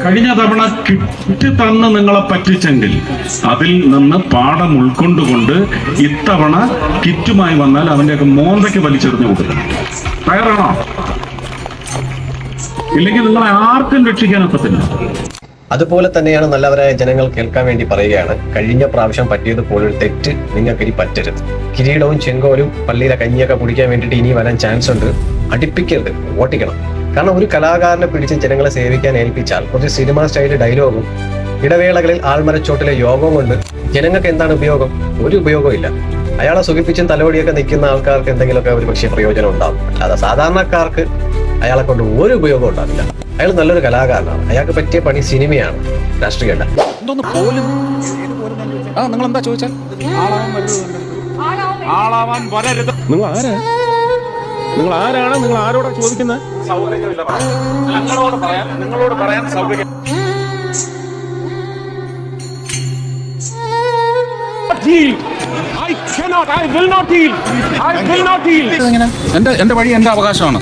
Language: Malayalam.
കഴിഞ്ഞ തവണ കിറ്റ് തന്ന് നിങ്ങളെ പറ്റിച്ചെങ്കിൽ അതിൽ നിന്ന് പാഠം ഉൾക്കൊണ്ടുകൊണ്ട് ഇത്തവണ കിറ്റുമായി വന്നാൽ അവന്റെയൊക്കെ മോന്തയ്ക്ക് വലിച്ചെറിഞ്ഞു കൊടുക്കണം തയ്യാറാണോ? ഇല്ലെങ്കിൽ നിങ്ങളെ ആർക്കും രക്ഷിക്കാനൊക്കത്തില്ല അതുപോലെ തന്നെയാണ് നല്ലവരായ ജനങ്ങൾ കേൾക്കാൻ വേണ്ടി പറയുകയാണ്. കഴിഞ്ഞ പ്രാവശ്യം പറ്റിയത് പോലൊരു തെറ്റ് നിങ്ങൾക്ക് ഇനി പറ്റരുത്. കിരീടവും ചെങ്കോലും പള്ളിയിലെ കഞ്ഞിയൊക്കെ കുടിക്കാൻ വേണ്ടിയിട്ട് ഇനി വരാൻ ചാൻസ് ഉണ്ട് അടുപ്പിക്കരുത്. ഓട്ടിക്കണം. കാരണം ഒരു കലാകാരനെ പിടിച്ച് ജനങ്ങളെ സേവിക്കാൻ ഏൽപ്പിച്ചാൽ കുറച്ച് സിനിമ സ്റ്റൈൽ ഡയലോഗും ഇടവേളകളിൽ ആൾമരച്ചോട്ടിലെ യോഗവും കൊണ്ട് ജനങ്ങൾക്ക് എന്താണ് ഉപയോഗം? ഒരു ഉപയോഗവും ഇല്ല. അയാളെ സുഖിപ്പിച്ചും തലോടിയൊക്കെ നിൽക്കുന്ന ആൾക്കാർക്ക് എന്തെങ്കിലുമൊക്കെ ഒരു പക്ഷേ പ്രയോജനം ഉണ്ടാവും. അല്ലാതെ സാധാരണക്കാർക്ക് അയാളെ കൊണ്ട് ഒരു ഉപയോഗം ഉണ്ടാവില്ല. അയാൾ നല്ലൊരു കലാകാരനാണ്. അയാൾക്ക് പറ്റിയ പണി സിനിമയാണ്. രാഷ്ട്രീയമല്ല. എന്തോന്ന് പോലും? ആ നിങ്ങൾ എന്താ ചോദിച്ചാൽ ആളാവാൻ വരരുത്. നിങ്ങൾ ആരാ? നിങ്ങൾ ആരാണ് നിങ്ങൾ ആരോടാ ചോദിക്കുന്നത് നിങ്ങളോട് പറയാൻ നിങ്ങളോട് പറയാൻ സൗകര്യം എന്റെ വഴി എന്റെ അവകാശമാണ്.